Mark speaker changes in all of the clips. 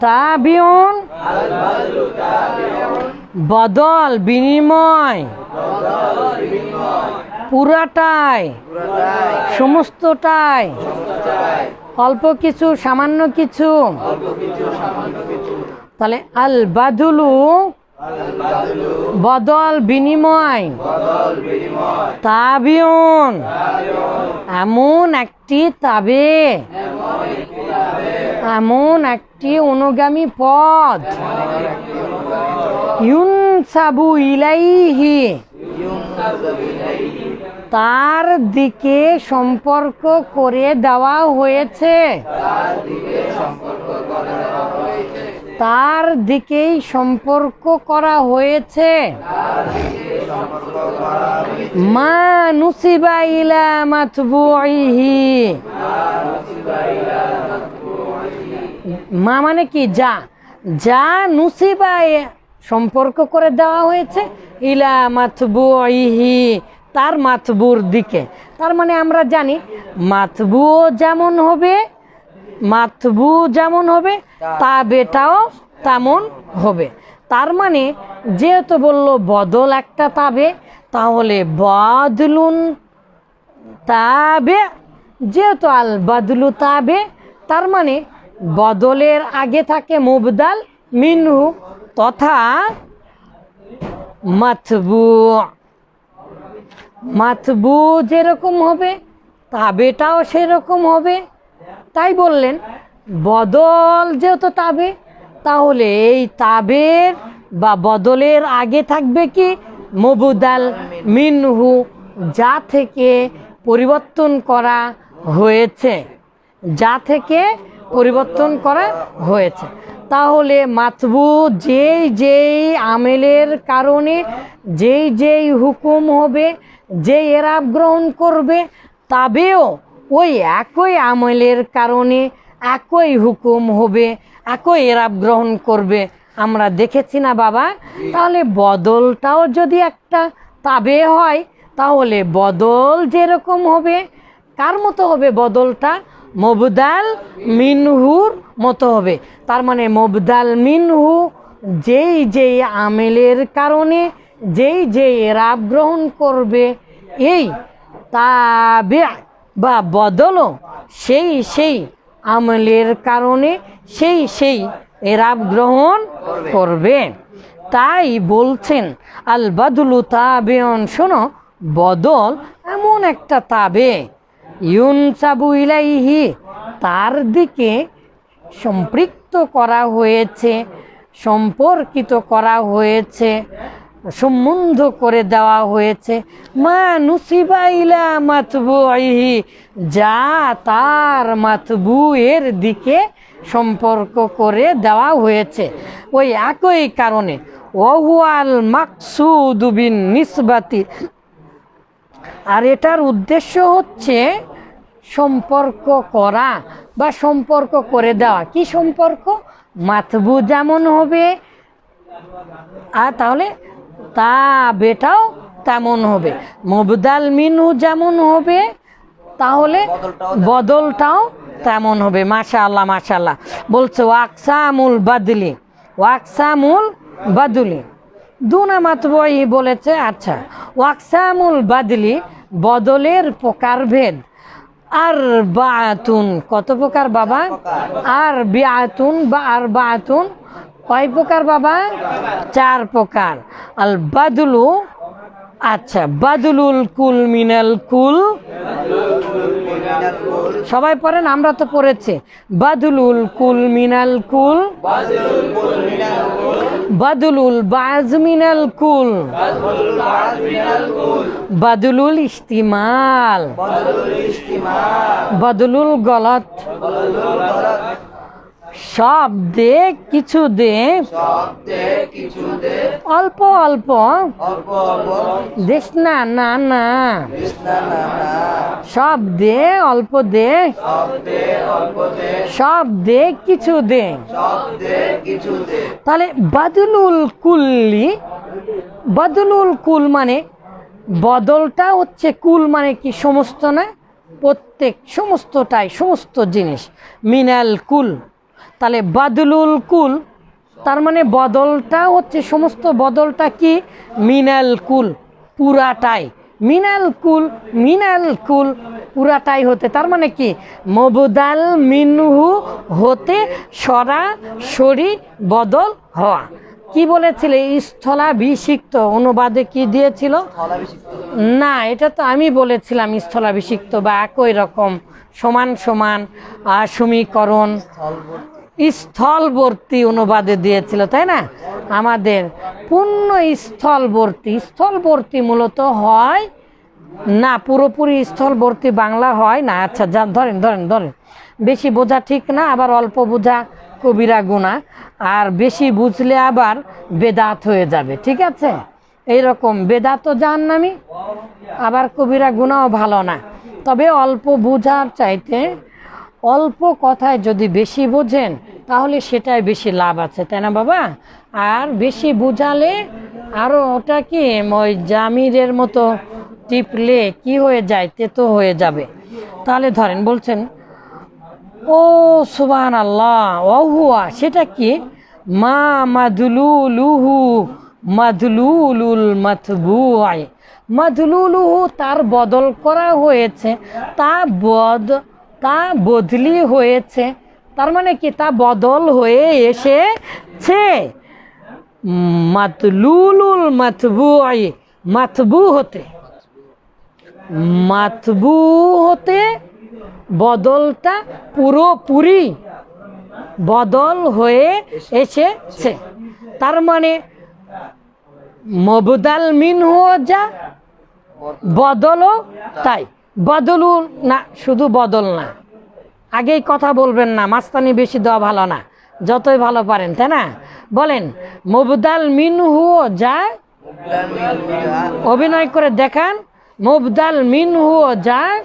Speaker 1: তাবিউন? বদল বিনিময়। পুরাটাই সমস্তটাই অল্প কিছু, সামান্য কিছু। তাহলে আল বাদুলু বদল বিনিময়। তাবিউন। এমন একটি তাবে। এমন একটি অনুগামী পদ। ইউন সাবু ইলাইহি। তার দিকে সম্পর্ক করে দেওয়া হয়েছে। তার দিকেই সম্পর্ক করা হয়েছে। মা নুসিবা ইলা মাতবুইহি মা মানে কি? যা। যা নুসিবা এ- সম্পর্ক করে দেওয়া হয়েছে ইলা মাথবু ইহি তার মাতবুর দিকে। তার মানে আমরা জানি মাতবু যেমন হবে মাতবু যেমন হবে তা বেটাও তেমন হবে। তার মানে যেহেতু বলল বদল একটা তাবে তাহলে বদলুন তাবে যেহেতু আল বদলু তাবে তার মানে বদলের আগে থাকে মুবদাল মিনহু তথা মাতবু। মাতবু যেরকম হবে, তাবেটাও সেরকম হবে। তাই বললেন, বদল যেহেতু তাবে, তাহলে এই তাবের বা বদলের আগে থাকবে কি? মবুদাল মিনহু, যা থেকে পরিবর্তন করা হয়েছে। যা থেকে পরিবর্তন করা হয়েছে। তাহলে মাতবু যেই যেই আমেলের কারণে, যেই যেই হুকুম হবে, যেই এরাব গ্রহণ করবে, তবেও ওই একই আমলের কারণে একই হুকুম হবে, একই এরাব গ্রহণ করবে। আমরা দেখেছি না বাবা? তাহলে বদলটাও যদি একটা তাবে হয়, তাহলে বদল যেরকম হবে, কার মতো হবে বদলটা? মবদাল মিনহুর মতো হবে। তার মানে মবদাল মিনহু যেই যেই আমেলের কারণে, যেই যেই রাব গ্রহণ করবে, এই তাবে বা বদলও সেই সেই আমলের কারণে সেই সেই এরাব গ্রহণ করবে। তাই বলছেন আল বাদুলু তাবেয়ন, শোনো, বদল এমন একটা তাবে ইউন সাবু ইলাইহি, তার দিকে সম্পৃক্ত করা হয়েছে, সম্পর্কিত করা হয়েছে, সম্বন্ধ করে দেওয়া হয়েছে। মা নুসিবা ইলা মাতবুইহি যা তার মাতবু এর দিকে সম্পর্ক করে দেওয়া হয়েছে। ওই একই কারণে, ওহুয়াল মাকসুদ বিন নিসবাতি আর এটার উদ্দেশ্য হচ্ছে সম্পর্ক করা বা সম্পর্ক করে দেওয়া। কি সম্পর্ক? মাতবু যেমন হবে আর তাহলে তা বেটাও তেমন হবে। মবদাল মিনু যেমন হবে তাহলে বদলটাও তেমন। হবে মাশা আল্লাহ মাশা আল্লাহ বলছে ওয়াকসামুল বাদলি ওয়াকসামুল বাদুলি। দুনা মাতবই বলেছে আচ্ছা ওয়াকসামুল বাদলি, বদলের প্রকারভেদ আর বাতুন, কত প্রকার বাবা? আর বিআতুন বা আর বাতুন, কয় প্রকার বাবা? চার প্রকার। আল বাদুলু আচ্ছা বাদুলুল কুল মিনাল কুল সবাই পড়েন, আমরা তো পড়েছি। বাদুলুল কুল মিনাল কুল। বাদুলুল বাজ মিনাল কুল। বাদুলুল ইস্তিমাল। বাদুলুল গলত। সব দে কিছু দে। অল্প অল্প। দেশ না না না। সব দে অল্প দে। সব দে কিছু দে। তাহলে বাদুলুল কুল্লি বাদুলুল কুল মানে বদলটা হচ্ছে কুল মানে কি সমস্ত না? প্রত্যেক সমস্তটাই সমস্ত জিনিস। মিনাল কুল। তাহলে বাদলুল কুল, তার মানে বদলটা হচ্ছে সমস্ত বদলটা কি? মিনাল কুল, পুরাটাই। মিনাল কুল মিনাল কুল, পুরাটাই হতে, তার মানে কি? মবুদাল মিনহু হতে সরাসরি বদল হওয়া। কি বলেছিলে? স্থলাভিষিক্ত অনুবাদে কি দিয়েছিল? না, এটা তো আমি বলেছিলাম স্থলাভিষিক্ত বা একই রকম, সমান সমান সমীকরণ। স্থলবর্তী অনুবাদে দিয়েছিল, তাই না? আমাদের পূর্ণ স্থলবর্তী স্থলবর্তী মূলত হয়, না, পুরোপুরি স্থলবর্তী বাংলা হয় না। আচ্ছা যা, ধরেন ধরেন ধরেন। বেশি বোঝা ঠিক না, আবার অল্প বোঝা কবিরা গুণা। আর বেশি বুঝলে আবার বেদাত হয়ে যাবে, ঠিক আছে? এইরকম বেদাতও জাহান্নামি, আবার কবিরা গুণাও ভালো না। তবে অল্প বোঝার চাইতে অল্প কথায় যদি বেশি বোঝেন, তাহলে সেটাই বেশি লাভ আছে, তাই না বাবা? আর বেশি বুঝালে আরও ওটা কি, ওই জামিরের মতো টিপলে কি হয়ে যায়, তেতো হয়ে যাবে। তাহলে ধরেন বলছেন, ও সুবান আল্লাহ অহুয়া, সেটা কি? মা মাদুলুলুহু, মাদুলুলুল মাতবুআই। মাদুলুলুহু, তার বদল করা হয়েছে। তা বদ তা বদলি হয়েছে। তার মানে কি? তা বদল হয়ে এসেছে। মাতলুলুল মাতবুআই, মাতবু হতে। মাতবু হতে বদলটা পুরোপুরি বদল হয়ে এসেছে। তার মানে মবদাল মিন যা বদলও তাই। বদলু না, শুধু বদল না। আগেই কথা বলবেন না, মাস্তানি বেশি দেওয়া ভালো না। যতই ভালো পারেন, তাই না? বলেন, মবদাল মিনহু যা অভিনয় করে দেখান। মুবদাল মিনহু যা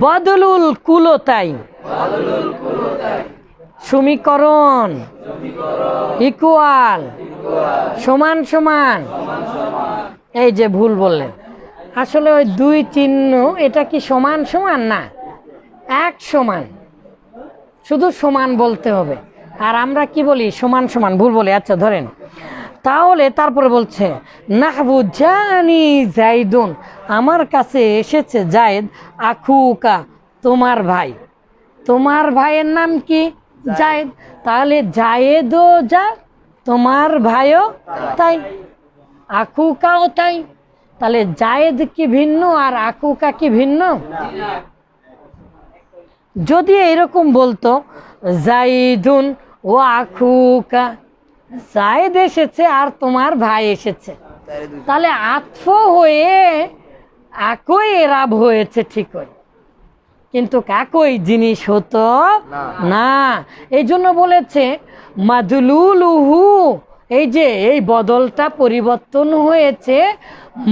Speaker 1: বদলুল কুলতাই। সমীকরণ। ইকুয়াল। সমান সমান। এই যে ভুল বললেন। আসলে ওই দুই চিহ্ন এটা কি সমান সমান না? এক সমান। শুধু সমান বলতে হবে। আর আমরা কি বলি? সমান সমান ভুল বলি। আচ্ছা ধরেন। তাহলে তারপরে বলছে নাহবু জানি জাইদুন আমার কাছে এসেছে জায়েদ আখুকা তোমার ভাই। তোমার ভাইয়ের নাম কি? জায়েদ তাহলে জায়েদও যা তোমার ভাইও তাই। আকুকাও তাই। তাহলে জায়েদ কি ভিন্ন আর আকুকা কি ভিন্ন? যদি এরকম বলতো জাইদুন ও আকুকা জায়েদ এসেছে আর তোমার ভাই এসেছে। তাহলে আত্ম হয়ে একই এরাব হয়েছে ঠিকই। কিন্তু একই জিনিস হতো না। এই জন্য বলেছে মাদুলুলুহু এই যে এই বদলটা পরিবর্তন হয়েছে।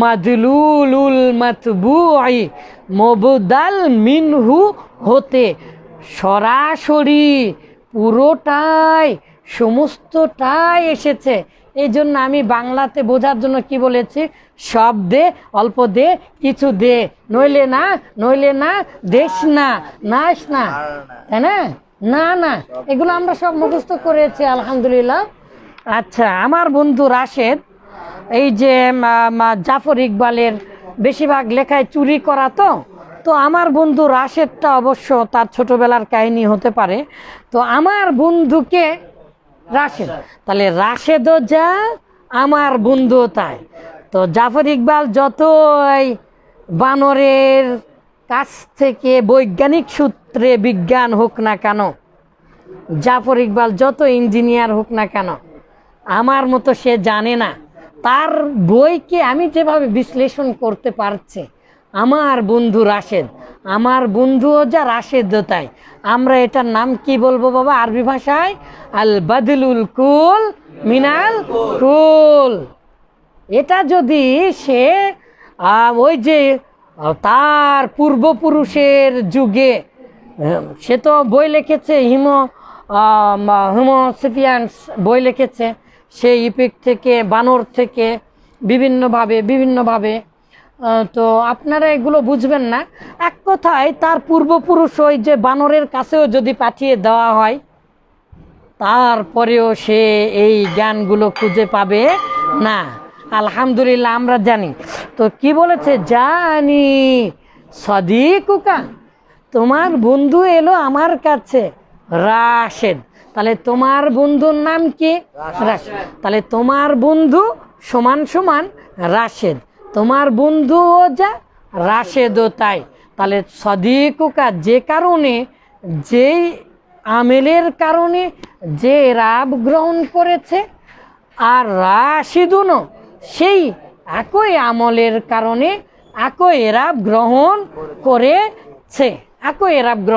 Speaker 1: মাদুলুলুল মাতবুআই মবদাল মিনহু হতে। সরাসরি পুরোটাই সমস্তটাই এসেছে। এই জন্য আমি বাংলাতে বোঝার জন্য কি বলেছি? সব দে অল্প দে কিছু দে। নইলে না নইলে না দেশ না নাস না। তাই না? না না। এগুলো আমরা সব মুখস্থ করেছি আলহামদুলিল্লাহ। আচ্ছা আমার বন্ধু রাশেদ, এই যে জাফর ইকবালের বেশিরভাগ লেখায় চুরি করা তো তো আমার বন্ধু রাশেদটা অবশ্য তার ছোটবেলার কাহিনী হতে পারে। তো আমার বন্ধুকে রাশেদ, তাহলে রাশেদও যা, আমার বন্ধু তাই। তো জাফর ইকবাল যতই বানরের কাছ থেকে বৈজ্ঞানিক সূত্রে বিজ্ঞান হোক না কেন, জাফর ইকবাল যত ইঞ্জিনিয়ার হোক না কেন আমার মতো সে জানে না। তার বইকে আমি যেভাবে বিশ্লেষণ করতে পারছি, আমার বন্ধু রাশেদ, আমার বন্ধুও যা রাশেদও তাই। আমরা এটার নাম কি বলব বাবা? আরবি ভাষায় আল বাদলুল কুল মিনাল কুল। এটা যদি সে ওই যে তার পূর্বপুরুষের যুগে সে তো বই লিখেছে, হিমো হিমোসিপিয়ান্স বই লিখেছে। সেই ইপিক থেকে, বানর থেকে, বিভিন্নভাবে বিভিন্নভাবে তো আপনারা এগুলো বুঝবেন না। এক কথায় তার পূর্বপুরুষ ওই যে বানরের কাছেও যদি পাঠিয়ে দেওয়া হয়, তারপরেও সে এই জ্ঞানগুলো খুঁজে পাবে না। আলহামদুলিল্লাহ, আমরা জানি। তো কি বলেছে? জানি। সদিকুকা, তোমার বন্ধু এলো আমার কাছে, রাশেদ। তাহলে তোমার বন্ধুর নাম কি? রাশেদ। তাহলে তোমার বন্ধু সমান সমান রাশেদ। তোমার বন্ধুও যা রাশেদও তাই। তাহলে সদিকুকা যে কারণে যেই আমেলের কারণে যে রাব গ্রহণ করেছে আর রাশিদুনও সেই একই আমলের কারণে একই রাব গ্রহণ করেছে। একই রাব গ্রহণ